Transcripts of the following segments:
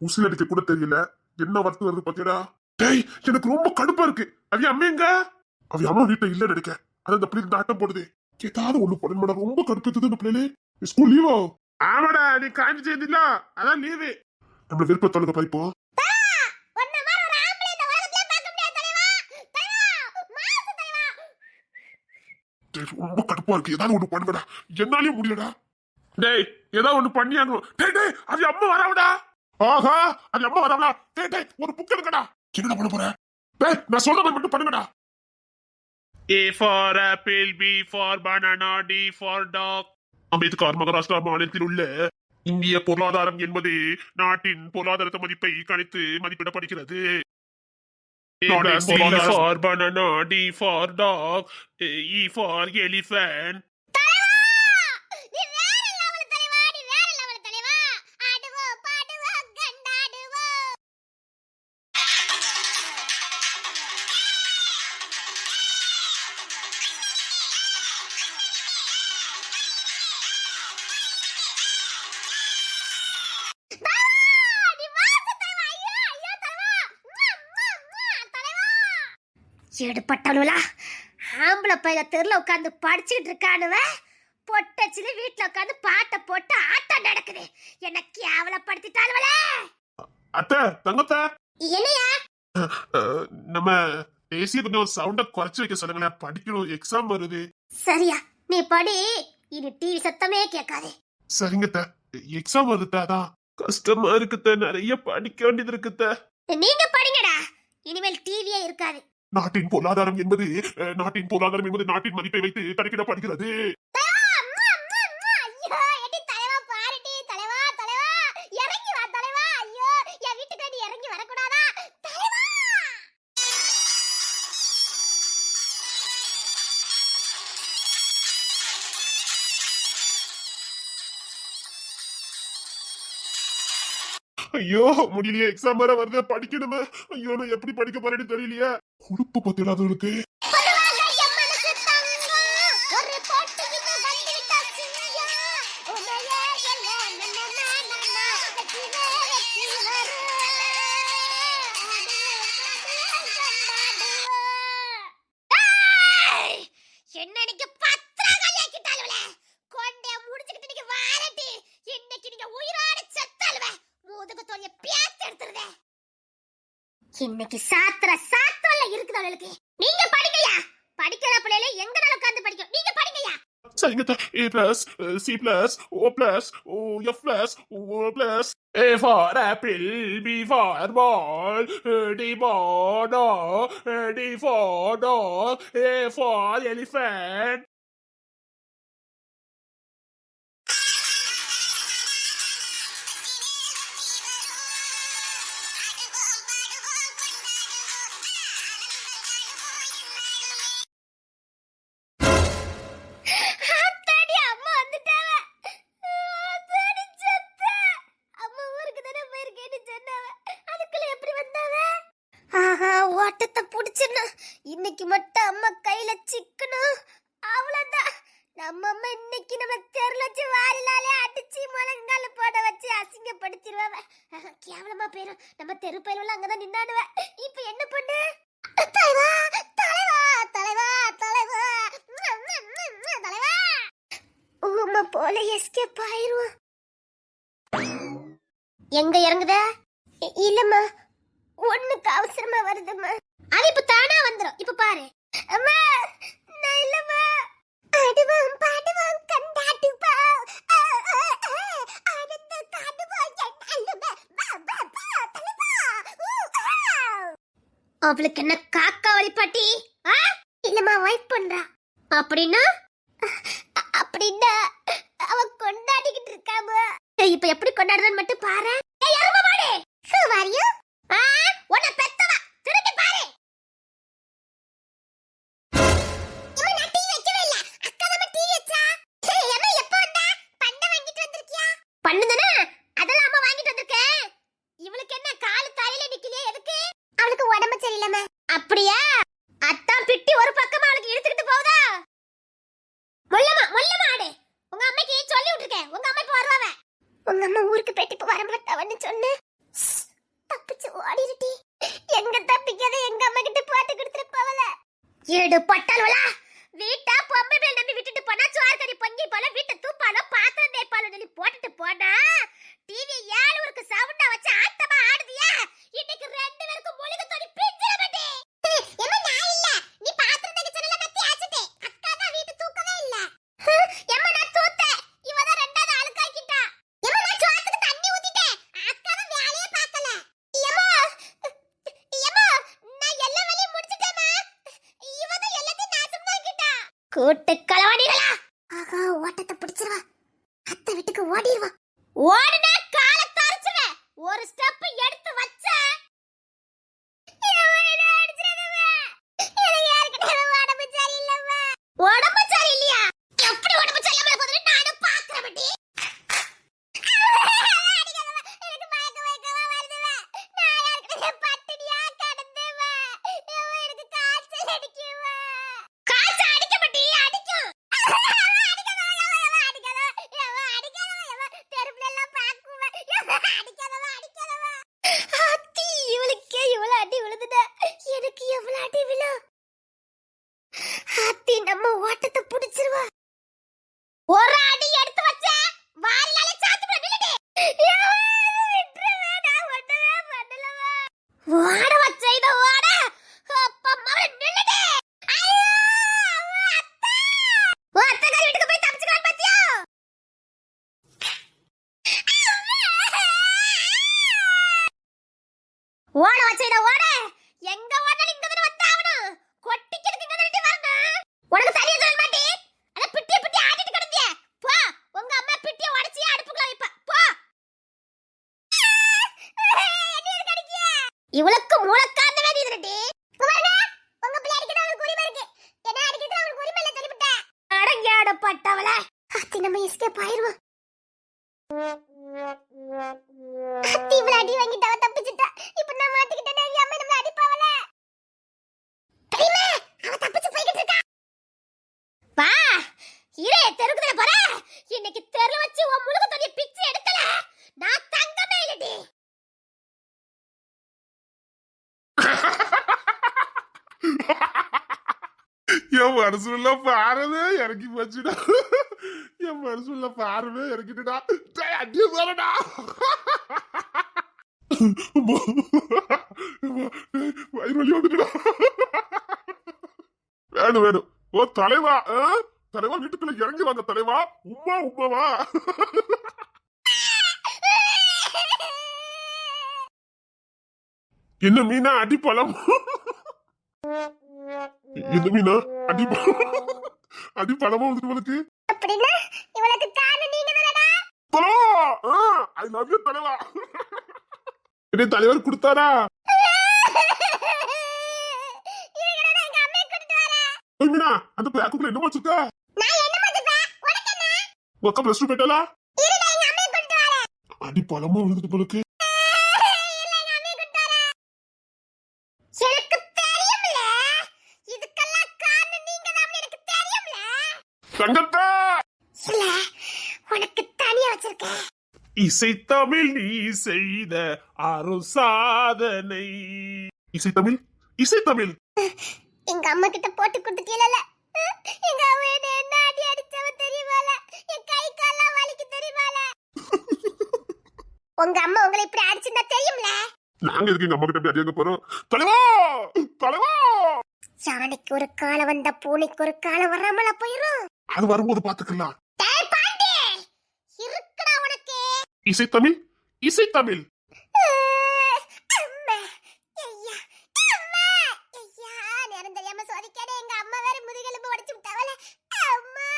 உசில் அடிக்க கூட தெரியல. என்ன வருத்தம் வருது பாத்தியடா? டேய் எனக்கு ரொம்ப கடுப்பா இருக்கு. அவ அம்மா எங்க? அவ அம்மா வீட்டுல இல்ல நினைக்க. அது அந்த பிள்ளைக்கு நாட்டம் போடுது. ஏதாவது ஒண்ணு பண்ண ரொம்ப கடுப்பத்துது இந்த பிள்ளைல. ஸ்கூல் லீவோ ஆமாடா நீ காஞ்சி செய்தில்ல அதான் லீவு நம்ம விருப்ப தொழுக படிப்போம் உன்ன மாதிரி ஒரு ஆம்பளை இந்த உலகத்திலே பார்க்க முடியாது தலைவா. தலைவா மாசு தலைவா. டேய், ரொம்ப கடுப்பா இருக்கு. ஏதாவது ஒண்ணு பண்ணுடா என்னாலயும் முடியலடா. டேய் ஏதாவது ஒண்ணு பண்ணியாகணும் டேய் டேய் அது அம்மா வரவடா ஆஹா அது அம்மா வரவடா டேய் டேய் ஒரு புக் எடுக்கடா என்னடா பண்ண போற? டேய் நான் சொல்றத மட்டும் பண்ணுங்கடா. A for apple, B for banana, D for dog. Ambedkar Maharashtra மாநிலத்தில் உள்ள இந்திய பொருளாதாரம் என்பது நாட்டின் பொருளாதார மதிப்பை கணித்து மதிப்பிடப்படுகிறது. For banana, D for dog, E for elephant. எடுப்பட்டவளா ஆம்பளை பையல தெருல உட்காந்து படிச்சுக்கிட்டு இருக்கானுவ? பொட்டச்சில வீட்டுல உட்காந்து பாட்டை போட்டு ஆட்டம் நடக்குது. என்ன கேவலப்படுத்திட்டாளுவல அத்தை தங்கத்த. என்னையா? நம்ம பேசிய கொஞ்சம் சவுண்ட குறைச்சு வைக்க சொல்லுங்களேன். படிக்கணும் எக்ஸாம் வருது. சரியா நீ படி. இனி டிவி சத்தமே கேட்காதே. சரிங்க எக்ஸாம் வருது அதான். கஷ்டமா இருக்குத்த நிறைய படிக்க வேண்டியது இருக்குத்த. நீங்க படிங்கடா. இனிமேல் டிவியே இருக்காது. நாட்டின் பொருளாதாரம் என்பது நாட்டின் பொருளாதாரம் என்பது நாட்டின் மதிப்பை வைத்து கணக்கிடப்படுகிறது. ஐயோ முடியலையே எக்ஸாம் வேற வருது படிக்கணுமே. ஐயோ நான் எப்படி படிக்க போறேன்னு தெரியலையே. உடுப்பு பத்திராதவளுக்கு இன்னைக்கு சாத்திர சாத்திரல இருக்குது அவளுக்கு. நீங்க படிக்கலையா? படிக்கிற பிள்ளைல எங்க உட்கார்ந்து படிக்கும்? நீங்க படிக்கலையா? சரிங்க A plus C plus O plus O F plus O plus A for apple B for ball D for dog D for dog A for elephant நம்ம தெரு பயிரெல்லாம் அங்கதான் நின்னாடுவேன் இப்ப என்ன பண்ணு? தலைவா தலைவா தலைவா தலைவா. தலைவா. உம்மா போல எஸ்கேப் ஆயிருவோம். எங்க இறங்குத? இல்லம்மா. ஒண்ணுக்கு அவசரமா வருதும்மா. அது இப்ப தானா வந்துரும். இப்ப பாரு. அம்மா நான் இல்லம்மா. ஆடுவோம் பாடுவோம் கண்டாட்டுப்பா ஆ, ஆ, ஆ, ஆனந்த காடுவோம் என்னாலுமே. பா, பா, பா, தலைவா. ஊ, ஆ. அவளுக்கு என்ன காக்கா வழிபாட்டி இல்லம்மா வைப் பண்றா. அப்படின்னா? அப்படின்னா அவ கொண்டாடிக்கிட்டு இருக்காம. இப்ப எப்படி கொண்டாடுறன்னு மட்டும் பாரு. ஏய் எருமை மாடு? ஹூ ஆர் யூ ஆ? உன்னை பெத்தவ. திரும்பி பாரு. அம்மா அதெல்லாம் அம்மா வாங்கிட்டு வந்திருக்கேன் இவளுக்கு என்ன காலு தலையில நிக்கலையே எதுக்கு? அவளுக்கு உடம்பு சரியில்லாம. அப்படியா? அத்தான் பிட்டி ஒரு பக்கமா அவளுக்கு இழுத்துக்கிட்டு போகுதா? முள்ளமா முள்ளமா ஆடு. உங்க அம்மைக்கு சொல்லி விட்டுருக்கேன். உங்க அம்மா இப்ப வருவாவ உங்க அம்மா ஊருக்கு போயிட்டு இப்ப வரமாட்டவன்னு சொன்னு. தப்பிச்சு ஓடிருட்டி. எங்க தப்பிக்காத எங்க அம்மா கிட்ட போட்டு கொடுத்துட்டு போவல ஏடு பட்டல்வலா வீட்டா பொம்மை மேல் நம்பி விட்டுட்டு போனா சோறு கறி பொங்கி போல வீட்டை தூப்பாலோ பாத்திரம் தேய்ப்பாலோ சொல்லி போட்டுட்டு போனா டிவி ஏழு ஊருக்கு சவுண்டா வச்சு ஆட்டமா ஆடுதியா. இன்னைக்கு ரெண்டு பேருக்கும் முழுக தோணி பிஞ்சிர மாட்டே. ஏமா நான் இல்ல. நீ பாத்திரம் தேய்க்க சொன்னல கத்தி ஆச்சுட்டே அக்கா தான் வீட்டு தூக்கவே இல்ல. ஏமா நான் தூத்தேன் இவ தான் ரெண்டாவது அழுக்காக்கிட்டா ஏமா நான் சோத்துக்கு தண்ணி ஊத்திட்டேன் அக்கா தான் வேலையே பார்க்கல ஏமா ஏமா நான் எல்லா வேலையும் முடிச்சிட்டேமா இவ தான் எல்லாத்தையும் நாசமாக்கிட்டா கூட்டு களவாடிகளா ஆகா ஓட்டத்தை பிடிச்சிருவா. அத்தை வீட்டுக்கு ஓடிடுவா ஓடி கால தரிச்சுவே ஒரு ஸ்டெப் எடுத்து வச்ச உடம்பு சரியில்லையா எப்படி உடம்பு சரியில்லாம போகுது நானும் பாக்குறேன் பட்டி எனக்கு மயக்க மயக்கமா வருதுவ நான் ஏற்கனவே பட்டினியா கிடந்தேவ எனக்கு காய்ச்சல் அடிக்குவ காய்ச்சல் அடிக்க மாட்டி அடிக்கும் இவளுக்கே இவ்வளவு அடி விழுதுடா எனக்கு எவ்வளவு அடி விழும் அத்தி நம்ம ஓட்டத்தை புடிச்சிருவா ஒரு அடி எடுத்து வச்ச வாரியால சாத்து நில்லுடி ஓட வச்ச இத ஓட அப்பா மவன் நில்லுடி ஐயோ அத்தா ஓ அத்தக்காரி வீட்டுக்கு போய் தப்பிச்சுக்கலாம் பாத்தியா ஓட வச்ச இத ஓட எங்க ஓடல இங்க வந்து வந்தாவணும் கொட்டிக்கிறதுக்கு இங்க வந்து வரணும் உனக்கு சரியா சொல்ல மாட்டே அத பிட்டிய பிட்டி ஆடிட்டு கிடந்திய போ உங்க அம்மா பிட்டிய உடைச்சி அடுப்புக்குள்ள வைப்ப போ இவளுக்கு மூலக்காந்த வேதி இதுடி உங்க பிள்ளை அடிக்கிற அவளுக்கு உரிமை இருக்கு என்ன அடிக்கிறது அவளுக்கு உரிமை இல்ல சொல்லிவிட்டேன் அடங்கியாட பட்டவள. அத்தி நம்ம எஸ்கேப் ஆயிருவோம். அத்தி இவ்வளவு அடி வாங்கிட்டு அவ தப்பிச்சிட்டா. இப்ப நான் மாட்டிக்கிட்டேன் எங்க அம்மா நம்மள அடிப்பாவல தெரியுமா அவ தப்பிச்சு போய்கிட்டு இருக்கா. வா இரே தெருக்குதுல போற இன்னைக்கு தெருல வச்சு உன் முழுக்க தொடி என் மனசுல பாரவே இறக்கி போச்சுடா. என் மனசுள்ள பாரவே இறக்கிட்டுடா அடிய போறடா வயிறு வழி வந்துட்டுடா வேணும் வேணும் ஓ தலைவா ஆ? தலைவா வீட்டுக்குள்ள இறங்கி வாங்க தலைவா. உம்மா உமாவா என்ன மீனா அடிப்பழம்? என்ன மீனா? அடி அடி பழமா வந்துட்டு உனக்கு? அப்படின்னா இவளுக்கு காரணம் நீங்க தானடா? தலைவா! ஐ லவ் யூ தலைவா. என்ன தலைவர் கொடுத்தாரா? மீனா அந்த பேக்குக்குள்ள என்ன வச்சிருக்க? நான் என்ன உனக்கு என்ன? பிளஸ் வரேன். அடி பழமா விழுந்துட்டு போலுக்கு இல்ல எங்க அம்மையை கூட்டிட்டு வரேன் எனக்கு தெரியும்ல இதுக்கெல்லாம் காரணம் நீங்க தான் எனக்கு தெரியும்ல தங்கத்தா இல்ல உனக்கு தனியா வச்சிருக்கேன் இசை தமிழ் நீ செய்த அரும் சாதனை இசை தமிழ் இசை தமிழ் எங்க அம்மா கிட்ட போட்டு கொடுத்துட்டீல எங்க அம்மா என்ன அடி அடிச்சவ தெரியுமால என் கை கால்லாம் வலிக்கு தெரியுமால உங்க அம்மா உங்களை இப்படி அடிச்சிருந்தா தெரியும்ல? நாங்க எதுக்கு எங்க அம்மா கிட்ட போய் அடிக்க போறோம்? தலைவா! தலைவா! யானைக்கு ஒரு காலம் வந்த பூனைக்கு ஒரு காலம் வராமல போயிரும். அது வரும்போது பாத்துக்கலாம் டேய் பாண்டி இருக்குடா உனக்கு இசை தமிழ் இசை தமிழ் அம்மா ஐயா அம்மா ஐயா நேரம் தெரியாம சோதிக்காதே எங்க அம்மா வேற முதுகெலும்பு உடைச்சு விட்டாவல அம்மா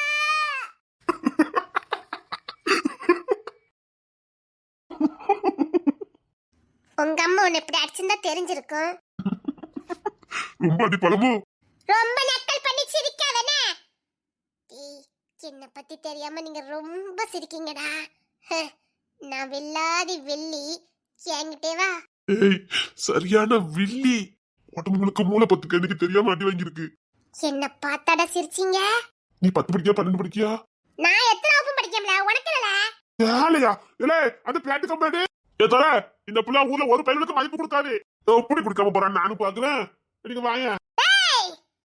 உங்க அம்மா உன்னை இப்படி அடிச்சிருந்தா தெரிஞ்சிருக்கும். ரொம்ப அடி பழமோ? ரொம்ப நக்கல் பண்ணி சிரிக்காதனே என்ன பத்தி தெரியாம நீங்க ரொம்ப சிரிக்கீங்கடா. நான் வெள்ளாதி வெள்ளி. என்கிட்டே வா. ஏய் சரியான வில்லி. உடம்பு முழுக்க மூளை பத்துக்கு எனக்கு தெரியாம அடி வாங்கியிருக்கு. என்ன பார்த்தாடா சிரிச்சீங்க? நீ பத்து படிக்கியா பன்னெண்டு படிக்கியா? நான் எத்தனை வகுப்பு படிக்கல உனக்கு இல்ல ஏழையா? இல்ல அந்த பேட்டு கம்பாடு ஏ தர இந்த பிள்ளை ஊர்ல ஒரு பையனுக்கு மதிப்பு கொடுக்காது. எப்படி கொடுக்காம போறான்னு நானும் பாக்குறேன். நீங்க வாங்க.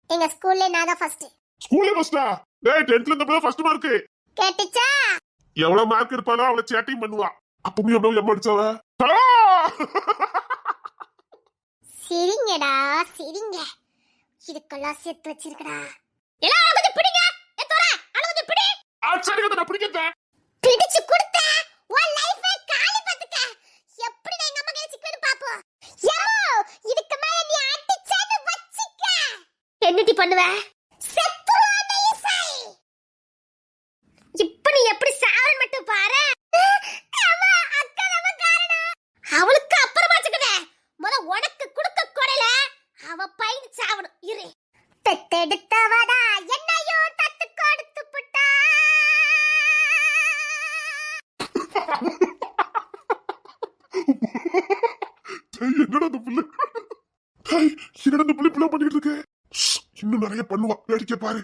எங்க ஸ்கூல்ல நான் தான் ஃபர்ஸ்ட் ஸ்கூல்ல ஃபர்ஸ்டா டேய் டென்த்ல இந்த பிள்ளை ஃபர்ஸ்ட் மார்க் கேட்டுச்சா? எவ்வளவு மார்க் இருப்பாளோ அவளை சேட்டையும் பண்ணுவா. அப்பவும் எவ்வளவு எம்ம அடிச்சவ? சிரிங்கடா சிரிங்க. இதுக்கெல்லாம் சேர்த்து வச்சிருக்கடா. எல்லாம் கொஞ்சம் பிடிங்க. ஏ தோர அட கொஞ்சம் பிடி. சரி நான் பிடிக்கிறேன். பிடிச்சு கொடுத்த உன் லைஃபே காலி பாத்துக்க எப்படி நான் எங்க அம்மா கையில சிக்கணும் பாப்போம் யோ இதுக்கு மேல நீ அடிச்சேன்னு வச்சிக்க. என்னடி பண்ணுவ செத்துருவானே இசை இப்ப நீ எப்படி சாவன் மட்டும் பாரு அம்மா, அக்கா நம்ம காரணம். அவளுக்கு அப்புறமா வச்சுக்கவே முத உனக்கு கொடுக்க கொடையில அவ பயந்து சாவணும் இரு தத்தெடுத்தவதா என்னையோ தத்து கொடுத்து புட்டா டேய், என்னடா அந்த புள்ள டேய், என்னடா அந்த புள்ள இப்படிலாம் பண்ணிட்டு இருக்கு ஷ், இன்னும் நிறைய பண்ணுவா. வேடிக்கை பாரு.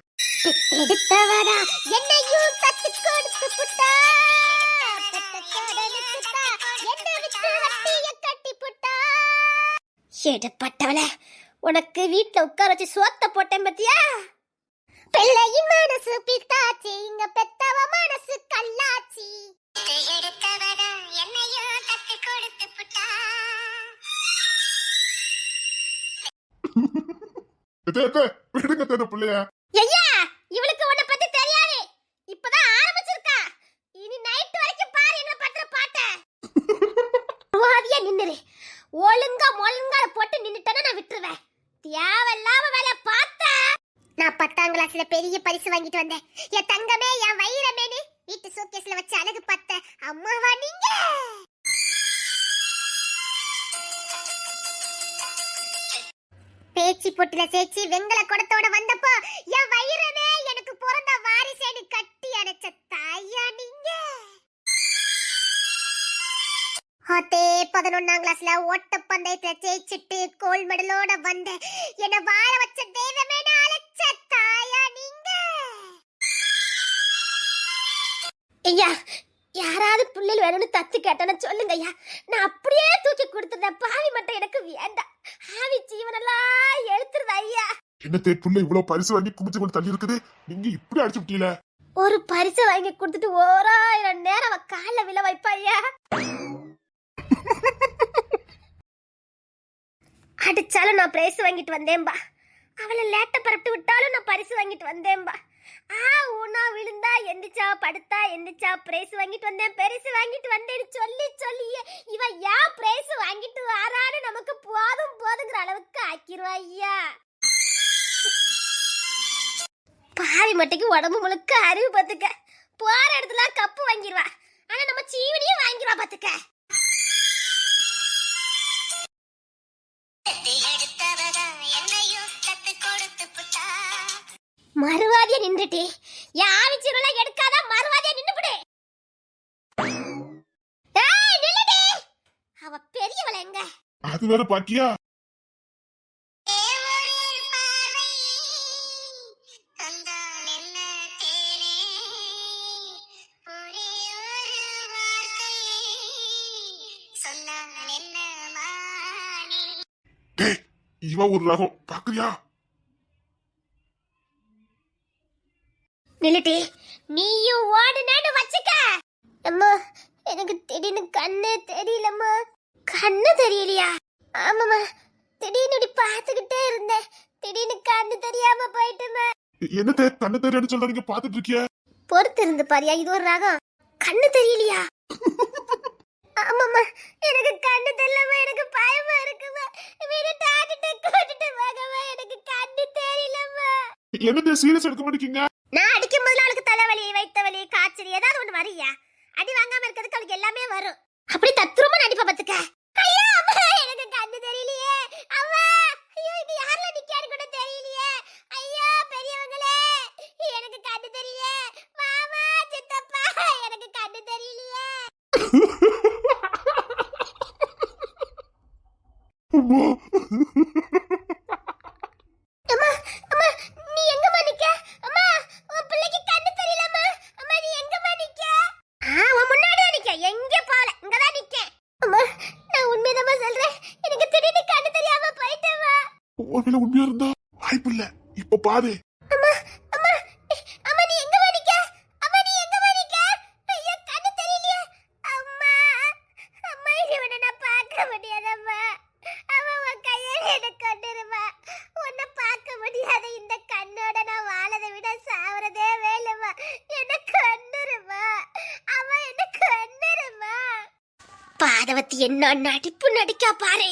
எடுப்பட்டவள உனக்கு வீட்ல உட்கார வச்சு சோத்த போட்டேன் பத்தியா? பிள்ளையின் மனசு பித்தாச்சி இங்க பெத்தவ மனசு கல்லாச்சி. எடுத்தவரா. என்னையும் தத்து கொடுத்து புட்டா. விடுங்க அத்தை அந்த ஐயா இவளுக்கு உன்னை பத்தி தெரியாது. இப்பதான் ஆரம்பிச்சிருக்கா. இனி நைட் வரைக்கும் பாரு என்ன பண்ற பாட்ட. வாதியா நின்னுரு. ஒழுங்கா ஒழுங்கால போட்டு நின்னுட்டேன்னா நான் விட்டுருவேன். தேவையில்லாம வேலை பார்த்தா. நான் பத்தாம் கிளாஸ்ல பெரிய பரிசு வாங்கிட்டு வந்தேன். பொட்டுல சேச்சி வெங்கல குடத்தோட வந்தப்போ என் வயிறவே எனக்கு பிறந்த வாரிசேனு கட்டி அடைச்ச தாயா நீங்க? அதே பதினொன்னாம் கிளாஸ்ல ஓட்ட பந்தயத்துல ஜெயிச்சிட்டு கோல்ட் மெடலோட வந்த என்ன வாழ வச்ச தெய்வமே அழைச்ச தாயா நீங்க? ஐயா யாராவது புள்ளைகள் வேணும்னு தத்து கேட்டேன்னு சொல்லுங்க ஐயா நான் அப்படியே தூக்கி கொடுத்துட்டேன் பாவி மட்டும் எனக்கு வேண்டாம். ஆவி ஜீவனெல்லாம் எழுத்துருது ஐயா என்னத்தே புள்ள இவ்வளவு பரிசு வாங்கி குமிச்சு கொண்டு தள்ளி இருக்குது நீங்க இப்படி அடிச்சு விட்டீல ஒரு பரிசு வாங்கி கொடுத்துட்டு ஓராயிரம் நேரம் அவ கால விழ வைப்பா ஐயா அடிச்சாலும் நான் பிரைஸ் வாங்கிட்டு வந்தேன்பா. அவளை லேட்ட பரப்பிட்டு விட்டாலும் நான் பரிசு வாங்கிட்டு வந்தேன்பா. ஆ ஊனா விழுந்தா எந்திரிச்சா படுத்தா எந்திரிச்சா பிரைஸ் வாங்கிட்டு வந்தேன் பெருசு வாங்கிட்டு வந்தேன்னு சொல்லி சொல்லியே இவ ஏன் பிரைஸ் வாங்கிட்டு வாரான்னு நமக்கு போதும் போதுங்கிற அளவுக்கு ஆக்கிருவா ஐயா. பாவி மட்டைக்கு உடம்பு முழுக்க அறிவு பார்த்துக்க. போற இடத்துல கப்பு வாங்கிடுவா ஆனா நம்ம சீவனியும் வாங்கிடுவா பார்த்துக்க. மறுவாதியா நின்றுட்டு. என் ஆவிச்சீரெல்லாம் எடுக்காத? மறுவாதியா நின்னுபிடு அவ பெரியவள எங்க? அது வேற பாக்கியா? டேய் இவ ஒரு ரகம். பாக்குறியா? நில்லுடி. நீயும் ஓடுனேன்னு வச்சுக்க. அம்மா எனக்கு திடீர்னு கண்ணு தெரியலம்மா. கண்ணு தெரியலையா? ஆமாம்மா. திடீர்னு இப்படி பார்த்துக்கிட்டே இருந்தேன். திடீர்னு கண்ணு தெரியாம போயிட்டுமா என்னத்தே கண்ணு தெரியான்னு சொல்றீங்க பாத்துட்டு இருக்கிய? பொறுத்து இருந்து பாரியா? இது ஒரு ரகம். கண்ணு தெரியலையா? ஆமாம்மா எனக்கு கண்ணு தெரியலமா எனக்கு பயமா இருக்குமா வீடு டாட்டுட்டு கூட்டிட்டு வாங்கம்மா எனக்கு கண்ணு தெரியலம்மா. என்னத்தே சீரியஸ் எடுக்க மாட்டேங்க நான் அடிக்கும் போதுல அவளுக்கு தலைவலி வைத்த வலி காய்ச்சல் ஏதாவது ஒண்ணு வரியா? அடி வாங்காம இருக்கிறதுக்கு அவளுக்கு எல்லாமே வரும். அப்படி தத்ரூபமா நடிப்பா பாத்துக்க ஐயா அம்மா எனக்கு கண்ணு தெரியலையே அம்மா ஐயோ இங்க யார்ல நிக்காரு கூட தெரியலையே ஐயா பெரியவங்களே எனக்கு கண்ணு தெரியலையே மாமா சித்தப்பா எனக்கு கண்ணு தெரியலையே அம்மா அம்மா நீ எங்கம்மா நிக்க அம்மா உன் பிள்ளைக்கு கண்ணு தெரியலம்மா அம்மா நீ எங்கம்மா நிக்க ஆ உன் முன்னாடி தான் நிக்க எங்க போல இங்க தான் நிக்க வகையில உண்மையா இருந்தா வாய்ப்பு இல்ல. இப்ப பாரு. அம்மா அம்மா அம்மா நீ எங்க வரிக்க அம்மா நீ எங்க வரிக்க ஐயோ கண்ணு தெரியலையே. அம்மா அம்மா இவனை நான் பார்க்க முடியாதம்மா. அவன் உன் கையால எனக்கு கொண்டுருமா உன்னை பார்க்க முடியாத இந்த கண்ணோட நான் வாழதை விட சாவறதே வேலைம்மா. என்ன கொண்டுருமா அவன் என்ன கொண்டுருமா பாதவத்தி என்ன நடிப்பு நடிக்கா பாரு.